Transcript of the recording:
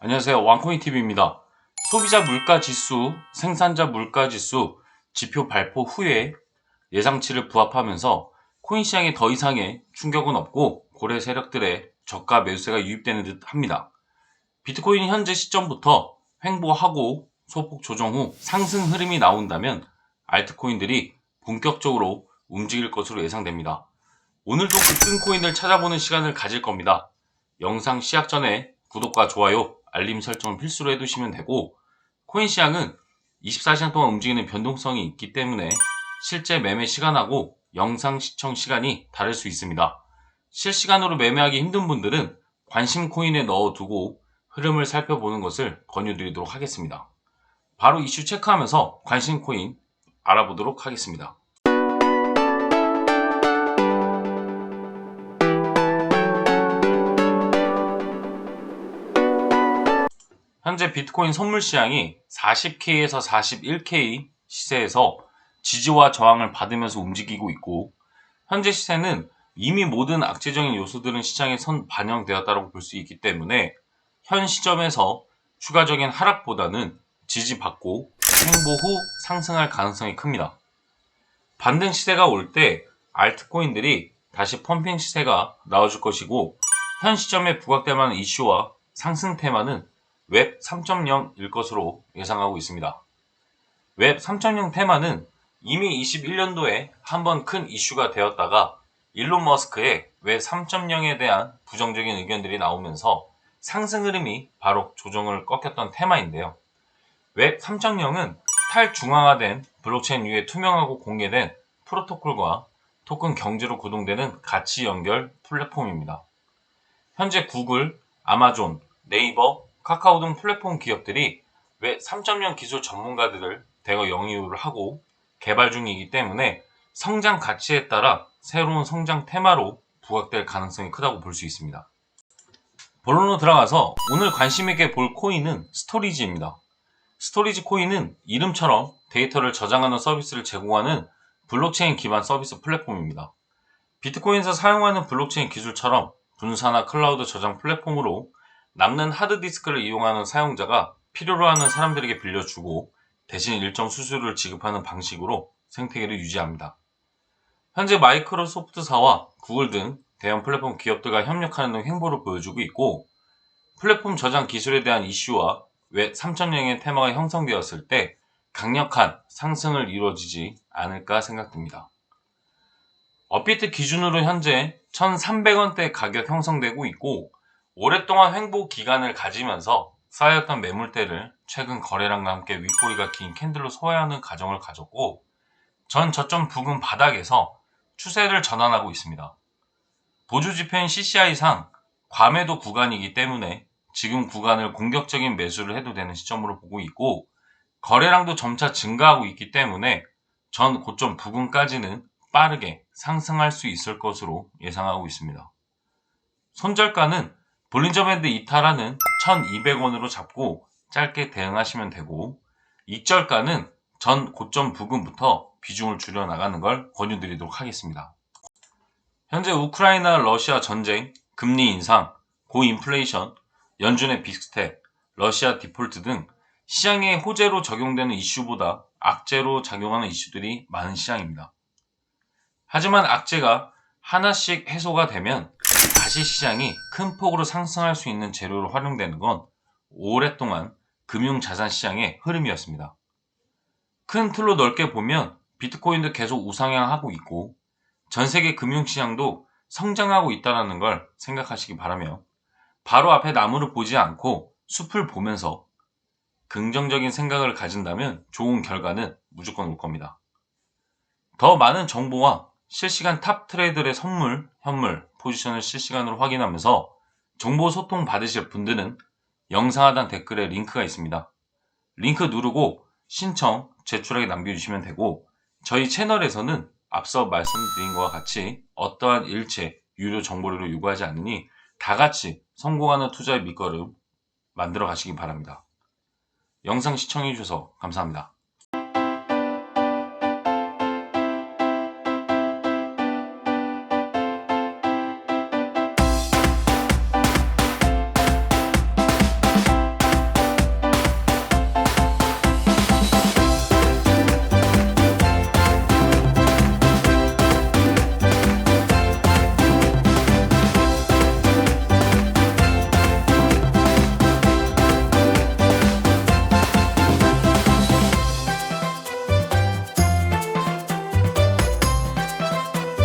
안녕하세요. 왕코인TV입니다. 소비자 물가지수, 생산자 물가지수 지표 발표 후에 예상치를 부합하면서 코인 시장에 더 이상의 충격은 없고 고래 세력들의 저가 매수세가 유입되는 듯 합니다. 비트코인이 현재 시점부터 횡보하고 소폭 조정 후 상승 흐름이 나온다면 알트코인들이 본격적으로 움직일 것으로 예상됩니다. 오늘도 급등 코인을 찾아보는 시간을 가질 겁니다. 영상 시작 전에 구독과 좋아요, 알림 설정을 필수로 해두시면 되고 코인 시장은 24시간 동안 움직이는 변동성이 있기 때문에 실제 매매 시간하고 영상 시청 시간이 다를 수 있습니다. 실시간으로 매매하기 힘든 분들은 관심 코인에 넣어두고 흐름을 살펴보는 것을 권유드리도록 하겠습니다. 바로 이슈 체크하면서 관심 코인 알아보도록 하겠습니다. 현재 비트코인 선물 시장이 40K에서 41K 시세에서 지지와 저항을 받으면서 움직이고 있고 현재 시세는 이미 모든 악재적인 요소들은 시장에 선 반영되었다고 볼 수 있기 때문에 현 시점에서 추가적인 하락보다는 지지받고 횡보 후 상승할 가능성이 큽니다. 반등 시세가 올 때 알트코인들이 다시 펌핑 시세가 나와줄 것이고 현 시점에 부각될 만한 이슈와 상승 테마는 웹 3.0일 것으로 예상하고 있습니다. 웹 3.0 테마는 이미 21년도에 한 번 큰 이슈가 되었다가 일론 머스크의 웹 3.0에 대한 부정적인 의견들이 나오면서 상승 흐름이 바로 조정을 꺾였던 테마인데요. 웹 3.0은 탈중앙화된 블록체인 위에 투명하고 공개된 프로토콜과 토큰 경제로 구동되는 가치 연결 플랫폼입니다. 현재 구글, 아마존, 네이버, 카카오 등 플랫폼 기업들이 웹 3.0 기술 전문가들을 대거 영위를 하고 개발 중이기 때문에 성장 가치에 따라 새로운 성장 테마로 부각될 가능성이 크다고 볼 수 있습니다. 본론으로 들어가서 오늘 관심 있게 볼 코인은 스토리지입니다. 스토리지 코인은 이름처럼 데이터를 저장하는 서비스를 제공하는 블록체인 기반 서비스 플랫폼입니다. 비트코인에서 사용하는 블록체인 기술처럼 분사나 클라우드 저장 플랫폼으로 남는 하드디스크를 이용하는 사용자가 필요로 하는 사람들에게 빌려주고 대신 일정 수수료를 지급하는 방식으로 생태계를 유지합니다. 현재 마이크로소프트사와 구글 등 대형 플랫폼 기업들과 협력하는 등 행보를 보여주고 있고 플랫폼 저장 기술에 대한 이슈와 웹 3.0의 테마가 형성되었을 때 강력한 상승을 이루어지지 않을까 생각됩니다. 업비트 기준으로 현재 1,300원대 가격 형성되고 있고 오랫동안 횡보 기간을 가지면서 쌓였던 매물대를 최근 거래량과 함께 윗꼬리가 긴 캔들로 소화하는 과정을 가졌고 전 저점 부근 바닥에서 추세를 전환하고 있습니다. 보조 지표인 CCI상 과매도 구간이기 때문에 지금 구간을 공격적인 매수를 해도 되는 시점으로 보고 있고 거래량도 점차 증가하고 있기 때문에 전 고점 부근까지는 빠르게 상승할 수 있을 것으로 예상하고 있습니다. 손절가는 볼린저 밴드 이탈하는 1200원으로 잡고 짧게 대응하시면 되고 익절가는 전 고점 부근부터 비중을 줄여 나가는 걸 권유드리도록 하겠습니다. 현재 우크라이나 러시아 전쟁, 금리 인상, 고인플레이션, 연준의 빅스텝, 러시아 디폴트 등 시장에 호재로 적용되는 이슈보다 악재로 작용하는 이슈들이 많은 시장입니다. 하지만 악재가 하나씩 해소가 되면 다시 시장이 큰 폭으로 상승할 수 있는 재료로 활용되는 건 오랫동안 금융자산 시장의 흐름이었습니다. 큰 틀로 넓게 보면 비트코인도 계속 우상향하고 있고 전 세계 금융시장도 성장하고 있다는 걸 생각하시기 바라며 바로 앞에 나무를 보지 않고 숲을 보면서 긍정적인 생각을 가진다면 좋은 결과는 무조건 올 겁니다. 더 많은 정보와 실시간 탑 트레이더의 선물, 현물, 포지션을 실시간으로 확인하면서 정보 소통 받으실 분들은 영상 하단 댓글에 링크가 있습니다. 링크 누르고 신청, 제출하게 남겨주시면 되고 저희 채널에서는 앞서 말씀드린 것과 같이 어떠한 일체 유료 정보를 요구하지 않으니 다 같이 성공하는 투자의 밑거름 만들어 가시기 바랍니다. 영상 시청해주셔서 감사합니다.